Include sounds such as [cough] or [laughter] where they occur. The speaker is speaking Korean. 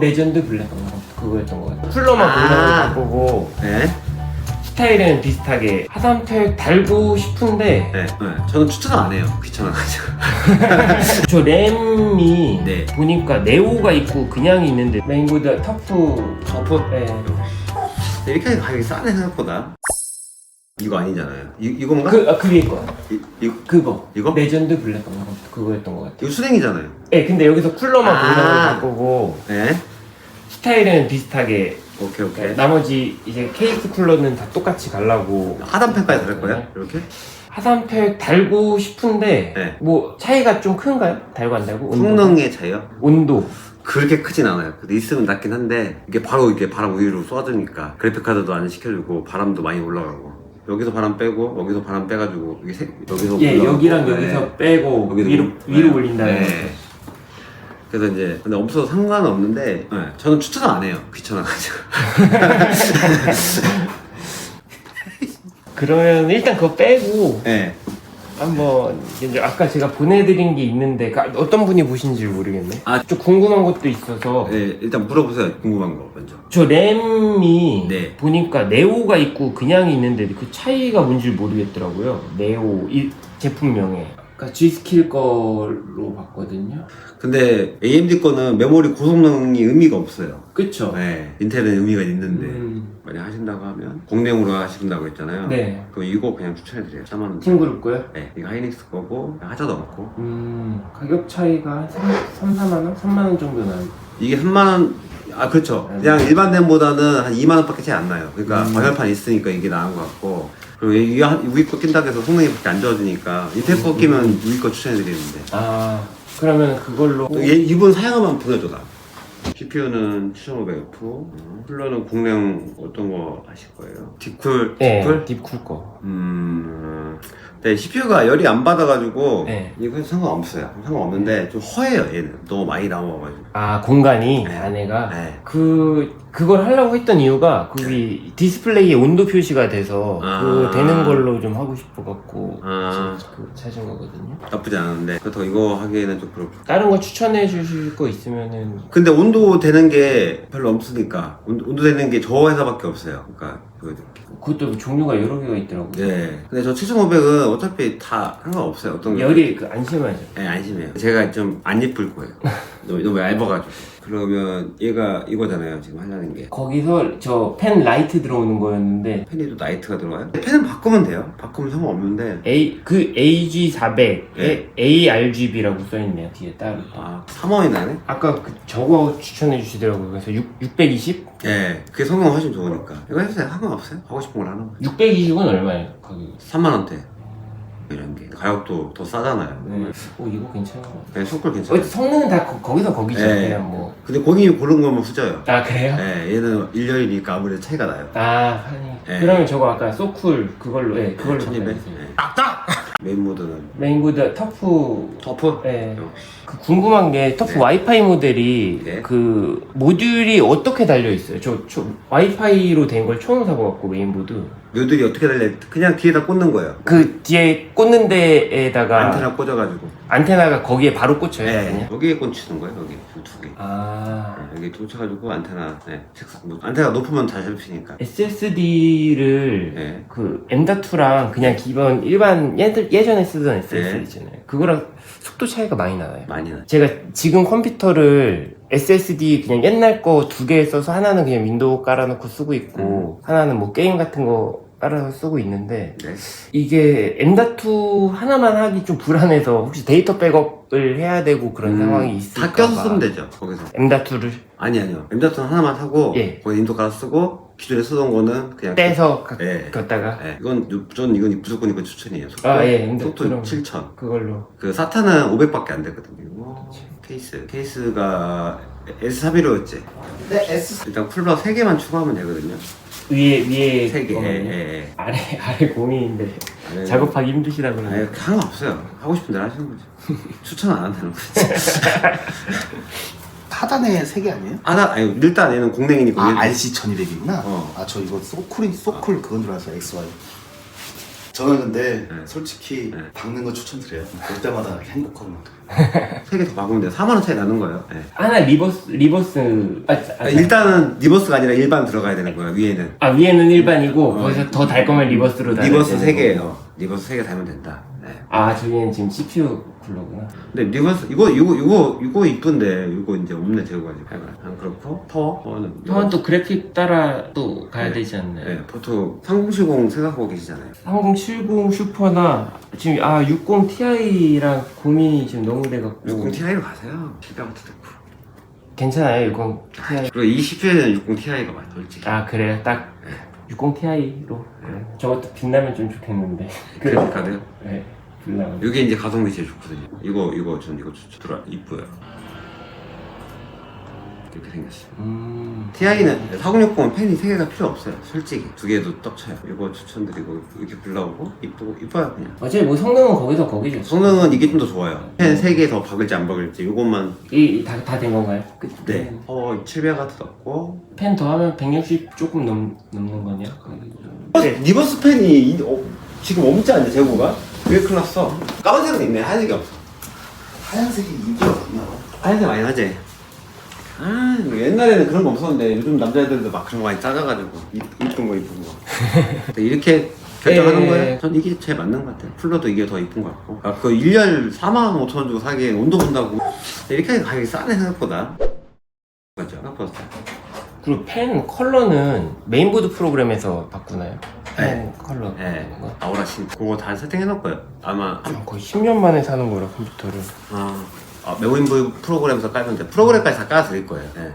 레전드 블랙 그거였던 것 같아요. 쿨러만 아. 공간을 바꾸고 네. 스타일은 비슷하게 화산팩 달고 싶은데 네. 네. 저는 추천 안 해요. 귀찮아가지고. [laughs] 저 램이 네. 보니까 네오가 있고 그냥 있는데 메인보드 터프 점프? 네. 이렇게 하니까 가격이 싸네 생각보다. 이거 아니잖아요. 이, 이건가? 그, 아, 그게 거야. 이, 이, 그거. 이거? 레전드 블랙 그거였던 것 같아요. 이거 수냉이잖아요. 네, 근데 여기서 쿨러만 아. 공간을 바꾸고 네. 스타일은 비슷하게 오케이 오케이. 나머지 이제 케이스 쿨러는 다 똑같이 갈라고 하단팬까지 다를 거예요? 이렇게? 화산팩 달고 싶은데 네. 뭐 차이가 좀 큰가요? 달고 안 달고? 온도가? 성능의 차이요? 온도 그렇게 크진 않아요. 근데 있으면 낫긴 한데 이게 바로 이게 바람 우위로 쏴주니까 그래픽 카드도 안 시켜주고 바람도 많이 올라가고 여기서 바람 빼고 여기서 바람 빼가지고 이게 세, 여기서 예 올라가고, 여기랑 네. 여기서 빼고 여기도 위로 올- 위로 네. 올린다는 네. 그래서 이제 근데 없어도 상관은 없는데 네, 저는 추천 안 해요. 귀찮아가지고. [laughs] 그러면 일단 그거 빼고 네. 한번 이제 아까 제가 보내드린 게 있는데 그 어떤 분이 보신지 모르겠네. 아. 좀 궁금한 것도 있어서 네, 일단 물어보세요. 궁금한 거 먼저. 저 램이 네. 보니까 네오가 있고 그냥 있는데 그 차이가 뭔지 모르겠더라고요. 네오 이 제품명에. 아까 G 스킬 걸로 봤거든요. 근데 AMD 거는 메모리 고성능이 의미가 없어요. 그쵸? 네. 인텔은 의미가 있는데 음, 만약 하신다고 하면 공랭으로 하신다고 했잖아요. 네. 그럼 이거 그냥 추천해드려요. 4만 원. 팀그룹 거요? 네, 이거 하이닉스 거고 하자도 없고 음, 가격 차이가 한 3, 3 4만 원? 3만 원 정도 나요. 이게 3만 원. 아 그렇죠. 그냥 일반 램보다는 한 2만 원밖에 차이 안 나요. 그러니까 음. 방열판 있으니까 이게 나은 것 같고 그리고 이 위거 낀다고 해서 성능이 그렇게 안 좋아지니까 인텔 거 끼면 위거 추천해드리는데 아, 그러면 그걸로. 또 얘, 이분 사양만 보내줘라. CPU는 7500F, 쿨러는 공랭 어떤 거 하실 거예요? 딥쿨? 네, 딥쿨? 딥쿨 거. 음, 네, CPU가 열이 안 받아가지고 네. 이건 상관없어요. 상관없는데 좀 허해요 얘는. 너무 많이 나와가지고. 아, 공간이 네. 안에가. 네. 그, 그걸 하려고 했던 이유가 거기 디스플레이에 온도 표시가 돼서 아. 그 되는 걸로 좀 하고 싶어 갖고 아. 그 찾은 거거든요. 나쁘지 않은데 그렇다고 이거 하기에는 좀 그렇고. 다른 거 추천해 주실 거 있으면은 근데 온도 되는 게 별로 없으니까 온- 온도 되는 게 저 회사밖에 없어요. 그러니까 그 그것도 종류가 여러 개가 있더라고요. 네. 근데 저 7500은 어차피 다 상관없어요. 어떤 게. 열이 그 안심하죠. 네, 안심해요. 제가 좀 안 예쁠 거예요. [laughs] 너무, 너무 얇아가지고. 그러면 얘가 이거잖아요. 지금 하려는 게. 거기서 저 펜 라이트 들어오는 거였는데 펜이 또 나이트가 들어가요? 펜은 바꾸면 돼요. 바꾸면 상관없는데. A 그 AG400에 네. ARGB라고 써 있네요 뒤에 따로. 아, 3원이 나네? 아까 그 저거 추천해 주시더라고요. 그래서 6, 620? 예. 그게 훨씬 좋으니까. 이거 해주세요. 상관없어요. 하고 싶은 걸 하는 거예요. 620은 얼마예요? 가격이? 3만원대. 이런 게. 가격도 더 싸잖아요. 네. 오 이거 괜찮은 것 같아요. 네, 속글 어, 괜찮아요. 성능은 다 거, 거기서 거기죠. 네. 그냥 뭐. 근데 본인이 고른 거면 후져요. 아 그래요? 예, 얘는 1년이니까 아무래도 차이가 나요. 아 판이. 네. 그러면 저거 아까 소쿨 그걸로 예 그걸로 1200. 바꿔주세요. 예. 메인 모드는 메인보드 터프 터프? 네. 그 궁금한 게 터프 와이파이 모델이 네. 그 모듈이 어떻게 달려 있어요? 저, 저 와이파이로 된 걸 처음 사봐갖고 메인 보드 묘들이 어떻게 달려? 그냥 뒤에다 꽂는 거예요. 그 뒤에 꽂는 데에다가 안테나 꽂아가지고. 가 거기에 바로 꽂혀요. 네, 그냥? 여기에 꽂히는 거예요, 여기. 이두 개. 아 여기 꽂혀가지고 안테나, 네, 책상, 뭐, 안테나 높으면 잘 잡히니까. SSD를 네. 그 M.2랑 그냥 기본 일반 예, 예전에 쓰던 SSD 네. 있잖아요. 그거랑 속도 차이가 많이 나요. 많이 나. 제가 지금 컴퓨터를 SSD 그냥 옛날 거 두 개 써서 하나는 그냥 윈도우 깔아놓고 쓰고 있고 하나는 뭐 게임 같은 거 깔아서 쓰고 있는데 네. 이게 M.2 하나만 하기 좀 불안해서 혹시 데이터 백업을 해야 되고 그런 음, 상황이 있을까 다 껴서 쓰면 되죠, 거기서. M.2를 아니, 아니요. 엠자톤 하나만 사고, 예. 거기 인도 깔아 쓰고, 기존에 쓰던 거는 그냥. 떼서 가- 예. 걷다가 네, 이건, 유- 전 이건 무조건 이건 추천이에요. 속도. 아, 예, 근데 속도 그럼- 7,000. 그걸로 그 사타는 500밖에 안 되거든요. 뭐, 케이스. 케이스가 S31호였지. 네, S 일단 쿨러 3개만 추가하면 되거든요. 위에 위에 3개. 예, 거거든요. 예, 예. 아래 아래 공인인데 아니, 작업하기 힘드시다 아니, 그러네요. 상관없어요. 하고 싶은 대로 하시는 거죠. [laughs] 추천 안 한다는 거지. 하단에 [laughs] 세 개 아니에요? 아, 나, 아니, 일단 얘는 공랭이니까. 아, 얘는- RC 1200이구나. 어. 아, 저 이거 소쿨이 소쿨 그건 줄 알았어, XY. 저는 근데 네. 솔직히 네. 박는 거 추천드려요. 볼 때마다 행복하고. 세 개 더 박으면 돼요 4만 원 차이 나는 거예요 네. 하나 리버스 리버스 아, 아, 아, 일단은 리버스가 아니라 일반 들어가야 되는 거예요 위에는 아 위에는 일반이고 거기서 더 달 거면 리버스로 달아야 리버스 되는 3개예요 거고. 리버스 3개 달면 된다 네. 아 저기는 지금 CPU 쿨러구나. 근데 리버스 이거 이거 이거 이거 이쁜데 이거 이제 없네 제거가지고. 약간 아, 안 그렇고? 파워 파워는 형은 또 그래픽 따라 또 가야 네. 되지 않나요? 네 보통 3070 생각하고 계시잖아요. 3070 슈퍼나 지금 아 60 Ti랑 고민이 지금 너무 돼갖고. 60 Ti로 가세요. 실감부터 듣고. 괜찮아요 60 Ti 그리고 20대는 60 Ti가 많이 돌지 아 그래요? 딱 네. 60Ti로. 저것도 빛나면 좀 좋겠는데. [laughs] 그래픽카드요? 네 빛나면. 이게 이제 가성비 제일 좋거든요. 이거 이거 전 이거 추천 들어 이뻐요. 이렇게 생겼어요 음 TI는 4060은 펜이 3개가 필요 없어요 솔직히 두 개도 떡 쳐요 이거 추천드리고 이렇게 불나오고 이쁘고 이뻐요 그냥 어차피 뭐 성능은 거기서 거기죠 성능은 이게 좀 더 좋아요 펜 3개 더 박을지 안 박을지 이것만 이다 된 건가요? 끝? 네 어, 700W 넣고 펜 더하면 160 조금 넘, 넘는 거냐? 네. 리버스 펜이 이- 어, 지금 없지 않냐 재고가? 왜 큰일 났어? 까만색은 있네 하얀색이 없어 하얀색이 인기가 많나 봐. 하얀색 많이 하지? 아 옛날에는 그런 거 없었는데 요즘 남자애들도 막 그런 거 많이 짜져가지고 이- 이쁜 거 이쁜 거 근데 [laughs] 이렇게 결정하는 예. 거예요? 전 이게 제일 맞는 것 같아요 쿨러도 이게 더 이쁜 것 같고 아, 그 1열 4만 5천 원 주고 사기에 온도 본다고 이렇게 가격이 싸네 생각보다 맞죠? 생각보다 싸 그리고 펜 컬러는 메인보드 프로그램에서 바꾸나요? 펜 네. 컬러 네. 같은 거? 아우라 신 그거 다 세팅해놓을 거예요 아마 아, 거의 10년 만에 사는 거라 컴퓨터를 아, 아 메모인브 프로그램에서 깔면 돼 프로그램까지 다 깔아드릴 거예요 네.